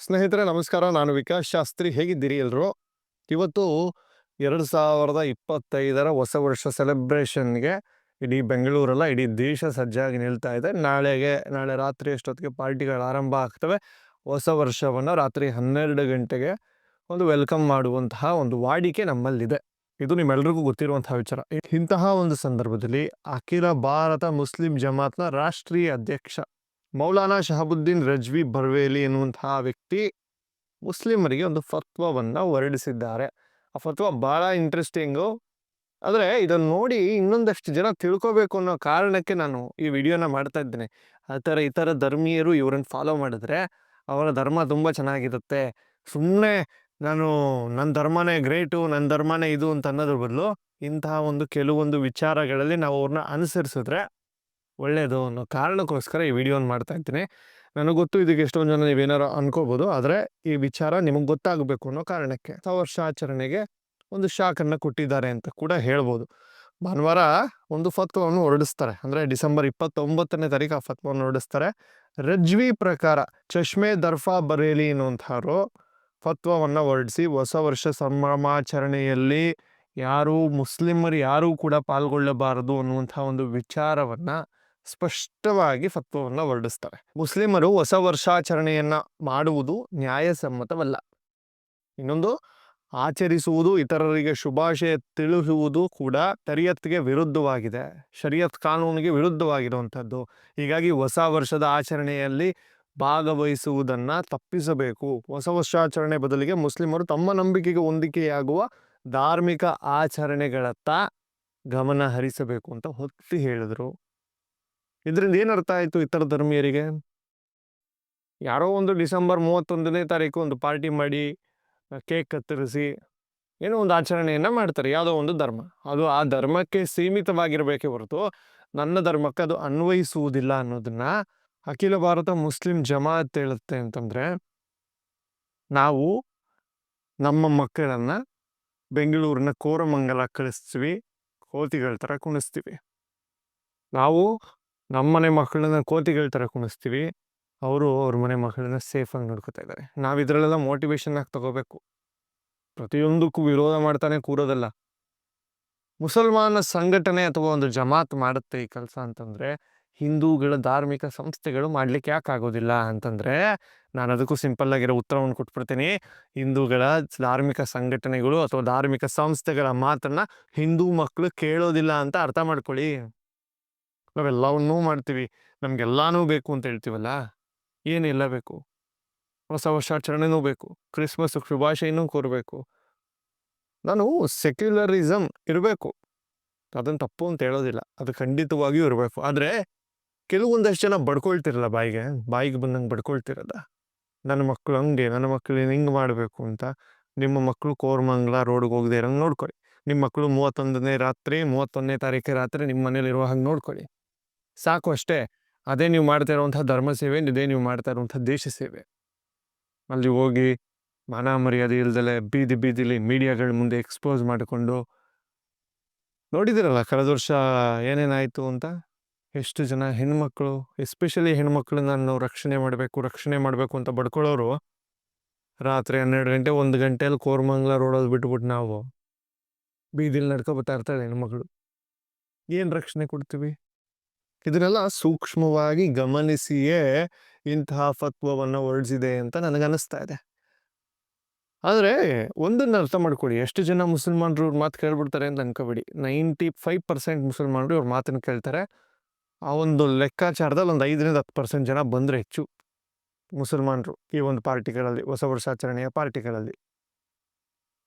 ಸ್ನೇಹಿತರೆ, ನಮಸ್ಕಾರ. ನಾನು ವಿಕಾಸ್ ಶಾಸ್ತ್ರಿ. ಹೇಗಿದ್ದೀರಿ ಎಲ್ಲರೂ ಇವತ್ತು ಎರಡು ಸಾವಿರದ ಇಪ್ಪತ್ತೈದರ ಹೊಸ ವರ್ಷ ಸೆಲೆಬ್ರೇಷನ್ಗೆ ಇಡೀ ಬೆಂಗಳೂರಲ್ಲ ಇಡೀ ದೇಶ ಸಜ್ಜಾಗಿ ನಿಲ್ತಾ ಇದೆ. ನಾಳೆಗೆ, ನಾಳೆ ರಾತ್ರಿ ಅಷ್ಟೊತ್ತಿಗೆ ಪಾರ್ಟಿಗಳು ಆರಂಭ ಆಗ್ತವೆ. ಹೊಸ ವರ್ಷವನ್ನು ರಾತ್ರಿ ಹನ್ನೆರಡು ಗಂಟೆಗೆ ಒಂದು ವೆಲ್ಕಮ್ ಮಾಡುವಂತಹ ಒಂದು ವಾಡಿಕೆ ನಮ್ಮಲ್ಲಿದೆ. ಇದು ನಿಮ್ಮೆಲ್ಲರಿಗೂ ಗೊತ್ತಿರುವಂತಹ ವಿಚಾರ. ಇಂತಹ ಒಂದು ಸಂದರ್ಭದಲ್ಲಿ ಅಖಿಲ ಭಾರತ ಮುಸ್ಲಿಂ ಜಮಾತ್ನ ರಾಷ್ಟ್ರೀಯ ಅಧ್ಯಕ್ಷ ಮೌಲಾನಾ ಶಹಬುದ್ದೀನ್ ರಜ್ವಿ ಬರ್ವೇಲಿ ಎನ್ನುವಂತಹ ವ್ಯಕ್ತಿ ಮುಸ್ಲಿಮರಿಗೆ ಒಂದು ಫತ್ವವನ್ನು ಹೊರಡಿಸಿದ್ದಾರೆ. ಆ ಫತ್ವ ಭಾಳ ಇಂಟ್ರೆಸ್ಟಿಂಗು ಆದರೆ ಇದನ್ನು ನೋಡಿ ಇನ್ನೊಂದಷ್ಟು ಜನ ತಿಳ್ಕೋಬೇಕು ಅನ್ನೋ ಕಾರಣಕ್ಕೆ ನಾನು ಈ ವಿಡಿಯೋನ ಮಾಡ್ತಾ ಇದ್ದೇನೆ. ಆ ಥರ ಇತರ ಧರ್ಮೀಯರು ಇವರನ್ನು ಫಾಲೋ ಮಾಡಿದ್ರೆ ಅವರ ಧರ್ಮ ತುಂಬ ಚೆನ್ನಾಗಿರುತ್ತೆ. ಸುಮ್ಮನೆ ನಾನು ನನ್ನ ಧರ್ಮನೇ ಗ್ರೇಟು ನನ್ನ ಧರ್ಮನೇ ಇದು ಅಂತ ಅನ್ನೋದ್ರ ಬದಲು ಇಂತಹ ಒಂದು ಕೆಲವೊಂದು ವಿಚಾರಗಳಲ್ಲಿ ನಾವು ಅವ್ರನ್ನ ಅನುಸರಿಸಿದ್ರೆ ಒಳ್ಳೆಯದು ಅನ್ನೋ ಕಾರಣಕ್ಕೋಸ್ಕರ ಈ ವಿಡಿಯೋನ ಮಾಡ್ತಾ ಇದ್ದೀನಿ ನನಗೆ ಗೊತ್ತು ಇದಕ್ಕೆ ಎಷ್ಟೊಂದು ಜನ ನೀವೇನಾರು ಅನ್ಕೋಬೋದು, ಆದರೆ ಈ ವಿಚಾರ ನಿಮಗೆ ಗೊತ್ತಾಗಬೇಕು ಅನ್ನೋ ಕಾರಣಕ್ಕೆ ಹೊಸ ವರ್ಷಾಚರಣೆಗೆ ಒಂದು ಶಾಕನ್ನು ಕೊಟ್ಟಿದ್ದಾರೆ ಅಂತ ಕೂಡ ಹೇಳ್ಬೋದು. ಭಾನುವಾರ ಒಂದು ಫತ್ವವನ್ನು ಹೊರಡಿಸ್ತಾರೆ. ಅಂದರೆ ಡಿಸೆಂಬರ್ ಇಪ್ಪತ್ತೊಂಬತ್ತನೇ ತಾರೀಕು ಆ ಫತ್ವವನ್ನು ಹೊರಡಿಸ್ತಾರೆ. ರಜ್ವಿ ಪ್ರಕಾರ ಚಷ್ಮೆ ದರ್ಫಾ ಬರೇಲಿ ಅನ್ನುವಂಥವರು ಫತ್ವವನ್ನು ಹೊರಡಿಸಿ ಹೊಸ ವರ್ಷ ಸಂಭ್ರಮಾಚರಣೆಯಲ್ಲಿ ಯಾರೂ ಮುಸ್ಲಿಮರು ಯಾರೂ ಕೂಡ ಪಾಲ್ಗೊಳ್ಳಬಾರದು ಅನ್ನುವಂಥ ಒಂದು ವಿಚಾರವನ್ನ ಸ್ಪಷ್ಟವಾಗಿ ಫತ್ವವನ್ನು ಹೊರಡಿಸ್ತಾರೆ ಮುಸ್ಲಿಮರು ಹೊಸ ವರ್ಷಾಚರಣೆಯನ್ನ ಮಾಡುವುದು ನ್ಯಾಯಸಮ್ಮತವಲ್ಲ. ಇನ್ನೊಂದು, ಆಚರಿಸುವುದು ಇತರರಿಗೆ ಶುಭಾಶಯ ತಿಳಿಸುವುದು ಕೂಡ ತರಿಯತ್ಗೆ ವಿರುದ್ಧವಾಗಿದೆ. ಶರಿಯತ್ ಕಾನೂನಿಗೆ ವಿರುದ್ಧವಾಗಿರುವಂಥದ್ದು. ಹೀಗಾಗಿ ಹೊಸ ವರ್ಷದ ಆಚರಣೆಯಲ್ಲಿ ಭಾಗವಹಿಸುವುದನ್ನು ತಪ್ಪಿಸಬೇಕು. ಹೊಸ ವರ್ಷಾಚರಣೆ ಬದಲಿಗೆ ಮುಸ್ಲಿಮರು ತಮ್ಮ ನಂಬಿಕೆಗೆ ಹೊಂದಿಕೆಯಾಗುವ ಧಾರ್ಮಿಕ ಆಚರಣೆಗಳತ್ತ ಗಮನ ಹರಿಸಬೇಕು ಅಂತ ಹೊತ್ತಿ ಹೇಳಿದ್ರು. ಇದರಿಂದ ಏನು ಅರ್ಥ ಆಯಿತು ಇತರ ಧರ್ಮೀಯರಿಗೆ? ಯಾರೋ ಒಂದು ಡಿಸೆಂಬರ್ ಮೂವತ್ತೊಂದನೇ ತಾರೀಕು ಒಂದು ಪಾರ್ಟಿ ಮಾಡಿ ಕೇಕ್ ಕತ್ತರಿಸಿ, ಏನೋ ಒಂದು ಆಚರಣೆಯನ್ನು ಮಾಡ್ತಾರೆ. ಯಾವುದೋ ಒಂದು ಧರ್ಮ. ಅದು ಆ ಧರ್ಮಕ್ಕೆ ಸೀಮಿತವಾಗಿರಬೇಕೇ ಹೊರತು ನನ್ನ ಧರ್ಮಕ್ಕೆ ಅದು ಅನ್ವಯಿಸುವುದಿಲ್ಲ ಅನ್ನೋದನ್ನ ಅಖಿಲ ಭಾರತ ಮುಸ್ಲಿಂ ಜಮಾತ್ ಹೇಳುತ್ತೆ ಅಂತಂದರೆ, ನಾವು ನಮ್ಮ ಮಕ್ಕಳನ್ನು ಬೆಂಗಳೂರಿನ ಕೋರಮಂಗಲ ಕಳಿಸ್ತೀವಿ, ಕೋತಿಗಳ ಥರ ಕುಣಿಸ್ತೀವಿ. ನಾವು ನಮ್ಮನೆ ಮಕ್ಕಳನ್ನ ಕೋತಿಗಳ ಥರ ಕುಣಿಸ್ತೀವಿ. ಅವರು ಅವ್ರ ಮನೆ ಮಕ್ಕಳನ್ನ ಸೇಫಾಗಿ ನೋಡ್ಕೊತಾ ಇದ್ದಾರೆ ನಾವು ಇದರಲ್ಲೆಲ್ಲ ಮೋಟಿವೇಶನ್ ಆಗಿ ತಗೋಬೇಕು? ಪ್ರತಿಯೊಂದಕ್ಕೂ ವಿರೋಧ ಮಾಡ್ತಾನೆ ಕೂರೋದಲ್ಲ. ಮುಸಲ್ಮಾನ ಸಂಘಟನೆ ಅಥವಾ ಒಂದು ಜಮಾತ್ ಮಾಡುತ್ತೆ ಈ ಕೆಲಸ ಅಂತಂದರೆ, ಹಿಂದೂಗಳ ಧಾರ್ಮಿಕ ಸಂಸ್ಥೆಗಳು ಮಾಡ್ಲಿಕ್ಕೆ ಯಾಕೆ ಆಗೋದಿಲ್ಲ ಅಂತಂದರೆ, ನಾನು ಅದಕ್ಕೂ ಸಿಂಪಲ್ ಆಗಿರೋ ಉತ್ತರವನ್ನು ಕೊಟ್ಬಿಡ್ತೀನಿ. ಹಿಂದೂಗಳ ಧಾರ್ಮಿಕ ಸಂಘಟನೆಗಳು ಅಥವಾ ಧಾರ್ಮಿಕ ಸಂಸ್ಥೆಗಳ ಮಾತನ್ನು ಹಿಂದೂ ಮಕ್ಕಳು ಕೇಳೋದಿಲ್ಲ ಅಂತ ಅರ್ಥ ಮಾಡ್ಕೊಳ್ಳಿ. ನಾವೆಲ್ಲವನ್ನೂ ಮಾಡ್ತೀವಿ, ನಮಗೆಲ್ಲನೂ ಬೇಕು ಅಂತ ಹೇಳ್ತೀವಲ್ಲ? ಏನೆಲ್ಲ ಬೇಕು? ಹೊಸ ವರ್ಷಾಚರಣೆನೂ ಬೇಕು, ಕ್ರಿಸ್ಮಸ್ ಶುಭಾಶಯನೂ ಕೋರಬೇಕು. ನಾನು ಸೆಕ್ಯುಲರಿಸಮ್ ಇರಬೇಕು. ಅದನ್ನು ತಪ್ಪು ಅಂತ ಹೇಳೋದಿಲ್ಲ, ಅದು ಖಂಡಿತವಾಗಿಯೂ ಇರಬೇಕು. ಆದರೆ, ಕೆಲವೊಂದಷ್ಟು ಜನ ಬಡ್ಕೊಳ್ತಿರಲ್ಲ ಬಾಯಿಗೆ ಬಾಯಿಗೆ ಬಂದಂಗೆ ಬಡ್ಕೊಳ್ತಿರಲ್ಲ. ನನ್ನ ಮಕ್ಕಳು ಹಂಗೆ, ನನ್ನ ಮಕ್ಕಳು ಹಿಂಗೆ ಮಾಡಬೇಕು ಅಂತ. ನಿಮ್ಮ ಮಕ್ಕಳು ಕೋರ್ಮಂಗ್ಲ ರೋಡ್ಗೆ ಹೋಗದೆ ಇರೋಂಗೆ ನೋಡ್ಕೊಳ್ಳಿ. ನಿಮ್ಮ ಮಕ್ಕಳು ಮೂವತ್ತೊಂದನೇ ರಾತ್ರಿ, ಮೂವತ್ತೊಂದನೇ ತಾರೀಕು ರಾತ್ರಿ ನಿಮ್ಮ ಮನೇಲಿ ಇರುವ ಹಾಗೆ ನೋಡ್ಕೊಳ್ಳಿ. ಸಾಕು ಅಷ್ಟೇ. ಅದೇ ನೀವು ಮಾಡ್ತಾ ಇರುವಂಥ ಧರ್ಮ ಸೇವೆ ಇದೇ ನೀವು ಮಾಡ್ತಾ ಇರುವಂಥ ದೇಶ ಸೇವೆ. ಅಲ್ಲಿ ಹೋಗಿ ಮಾನ ಮರ್ಯಾದೆ ಇಲ್ದಲೆ, ಬೀದಿ ಬೀದಿಲಿ ಮೀಡಿಯಾಗಳ ಮುಂದೆ ಎಕ್ಸ್ಪೋಸ್ ಮಾಡಿಕೊಂಡು ನೋಡಿದಿರಲ್ಲ ಕಳೆದ ವರ್ಷ ಏನೇನಾಯಿತು ಅಂತ? ಎಷ್ಟು ಜನ ಹೆಣ್ಮಕ್ಳು ಎಸ್ಪೆಷಲಿ ಹೆಣ್ಮಕ್ಳನ್ನ ನಾವು ರಕ್ಷಣೆ ಮಾಡಬೇಕು ರಕ್ಷಣೆ ಮಾಡಬೇಕು ಅಂತ ಬಡ್ಕೊಳ್ಳೋರು ರಾತ್ರಿ ಹನ್ನೆರಡು ಗಂಟೆ, ಒಂದು ಗಂಟೆಯಲ್ಲಿ ಕೋರ್ಮಂಗ್ಲ ರೋಡಲ್ಲಿ ಬಿಟ್ಬಿಟ್ಟು ನಾವು. ಬೀದಿಲಿ ನಡ್ಕೊ ಬರ್ತಾ ಇರ್ತಾರೆ ಹೆಣ್ಮಕ್ಳು. ಏನು ರಕ್ಷಣೆ ಕೊಡ್ತೀವಿ? ಇದನ್ನೆಲ್ಲ ಸೂಕ್ಷ್ಮವಾಗಿ ಗಮನಿಸಿಯೇ ಇಂತಹ ಫತ್ವವನ್ನು ಹೊರಡಿಸಿದೆ ಅಂತ ನನಗನ್ನಿಸ್ತಾ ಇದೆ ಆದರೆ ಒಂದನ್ನು ಅರ್ಥ ಮಾಡ್ಕೊಳ್ಳಿ. ಎಷ್ಟು ಜನ ಮುಸಲ್ಮಾನರು ಇವ್ರ ಮಾತು ಕೇಳ್ಬಿಡ್ತಾರೆ ಅಂತ ಅನ್ಕೋಬೇಡಿ. ನೈಂಟಿ ಫೈವ್ ಪರ್ಸೆಂಟ್ ಮುಸಲ್ಮಾನರು ಇವ್ರ ಮಾತನ್ನು ಕೇಳ್ತಾರೆ. ಆ ಒಂದು ಲೆಕ್ಕಾಚಾರದಲ್ಲಿ ಒಂದು ಐದರಿಂದ ಹತ್ತು ಪರ್ಸೆಂಟ್ ಜನ ಬಂದರೆ ಹೆಚ್ಚು ಮುಸಲ್ಮಾನರು ಈ ಒಂದು ಪಾರ್ಟಿಗಳಲ್ಲಿ, ಹೊಸ ವರ್ಷಾಚರಣೆಯ ಪಾರ್ಟಿಗಳಲ್ಲಿ.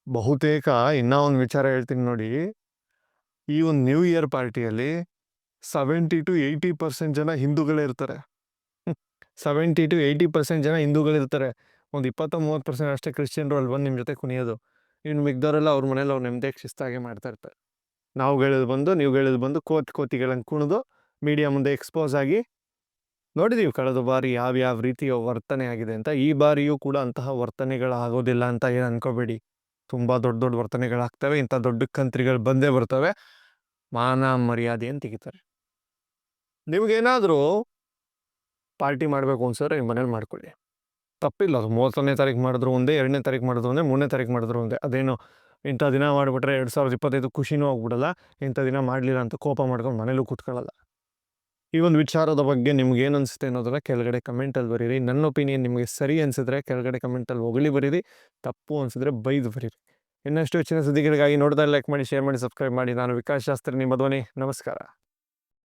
ಬಹುತೇಕ ಇನ್ನೂ ಒಂದು ವಿಚಾರ ಹೇಳ್ತೀನಿ ನೋಡಿ. ಈ ಒಂದು ನ್ಯೂ ಇಯರ್ ಪಾರ್ಟಿಯಲ್ಲಿ ಸೆವೆಂಟಿ ಟು ಏಯ್ಟಿ ಪರ್ಸೆಂಟ್ ಜನ ಹಿಂದೂಗಳೇ ಇರ್ತಾರೆ. ಸೆವೆಂಟಿ ಟು ಏಯ್ಟಿ ಪರ್ಸೆಂಟ್ ಜನ ಹಿಂದೂಗಳಿರ್ತಾರೆ ಒಂದು ಇಪ್ಪತ್ತು ಮೂವತ್ತು ಪರ್ಸೆಂಟ್ ಅಷ್ಟೇ ಕ್ರಿಶ್ಚಿಯನ್ರು ಅಲ್ಲಿ ಬಂದು ನಿಮ್ಮ ಜೊತೆ ಕುಣಿಯೋದು. ಇನ್ನು ಮಿಗ್ದವರೆಲ್ಲ ಅವ್ರ ಮನೇಲಿ ಅವ್ರು ನೆಮ್ಮದಿಯಾಗಿ ಶಿಸ್ತಾಗೆ ಮಾಡ್ತಾ ಇರ್ತಾರೆ. ನಾವು ಹೇಳೋದು ಬಂದು, ನೀವು ಹೇಳೋದು ಬಂದು ಕೋತಿ ಕೋತಿಗಳಂಗೆ ಕುಣಿದು ಮೀಡಿಯಾ ಮುಂದೆ ಎಕ್ಸ್ಪೋಸ್ ಆಗಿ ನೋಡಿದೀವಿ ಕಳೆದ ಬಾರಿ ಯಾವ ಯಾವ ರೀತಿಯ ವರ್ತನೆ ಆಗಿದೆ ಅಂತ. ಈ ಬಾರಿಯೂ ಕೂಡ ಅಂತಹ ವರ್ತನೆಗಳಾಗೋದಿಲ್ಲ ಅಂತ ಏನು ಅನ್ಕೋಬೇಡಿ. ತುಂಬ ದೊಡ್ಡ ದೊಡ್ಡ ವರ್ತನೆಗಳಾಗ್ತವೆ. ಇಂಥ ದೊಡ್ಡ ಕಂತ್ರಿಗಳು ಬಂದೇ ಬರ್ತವೆ. ಮಾನ ಮರ್ಯಾದೆಯನ್ನು ತೆಗಿತಾರೆ. ನಿಮಗೇನಾದರೂ ಪಾರ್ಟಿ ಮಾಡಬೇಕು ಅನ್ಸಿದ್ರೆ ನಿಮ್ಮ ಮನೇಲಿ ಮಾಡ್ಕೊಳ್ಳಿ. ತಪ್ಪಿಲ್ಲ ಅದು ಮೂವತ್ತೊಂದನೇ ತಾರೀಕು ಮಾಡಿದ್ರು ಒಂದೇ, ಎರಡನೇ ತಾರೀಕು ಮಾಡಿದ್ರು ಒಂದೇ, ಮೂರನೇ ತಾರೀಕು ಮಾಡಿದ್ರು ಒಂದೇ. ಅದೇನು ಇಂಥ ದಿನ ಮಾಡಿಬಿಟ್ರೆ ಎರಡು ಸಾವಿರದ ಇಪ್ಪತ್ತೈದು ಖುಷಿನೂ ಆಗ್ಬಿಡಲ್ಲ, ಇಂಥ ದಿನ ಮಾಡಲಿಲ್ಲ ಅಂತ ಕೋಪ ಮಾಡ್ಕೊಂಡು ಮನೇಲೂ ಕೂತ್ಕೊಳ್ಳಲ್ಲ. ಈ ಒಂದು ವಿಚಾರದ ಬಗ್ಗೆ ನಿಮ್ಗೆ ಏನು ಅನಿಸುತ್ತೆ ಅನ್ನೋದನ್ನು ಕೆಳಗಡೆ ಕಮೆಂಟಲ್ಲಿ ಬರೀರಿ. ನನ್ನ ಒಪಿನಿಯನ್ ನಿಮಗೆ ಸರಿ ಅನಿಸಿದ್ರೆ ಕೆಳಗಡೆ ಕಮೆಂಟಲ್ಲಿ ಹೊಗಳಿ ಬರೀರಿ. ತಪ್ಪು ಅನಿಸಿದ್ರೆ ಬೈದು ಬರೀರಿ. ಇನ್ನಷ್ಟು ಹೆಚ್ಚಿನ ಸುದ್ದಿಗಳಿಗಾಗಿ ನೋಡ್ತಾ ಲೈಕ್ ಮಾಡಿ ಶೇರ್ ಮಾಡಿ ಸಬ್ಸ್ಕ್ರೈಬ್ ಮಾಡಿ. ನಾನು ವಿಕಾಸ್ ಶಾಸ್ತ್ರಿ, ನಿಮ್ಮ ಧ್ವನಿ. ನಮಸ್ಕಾರ.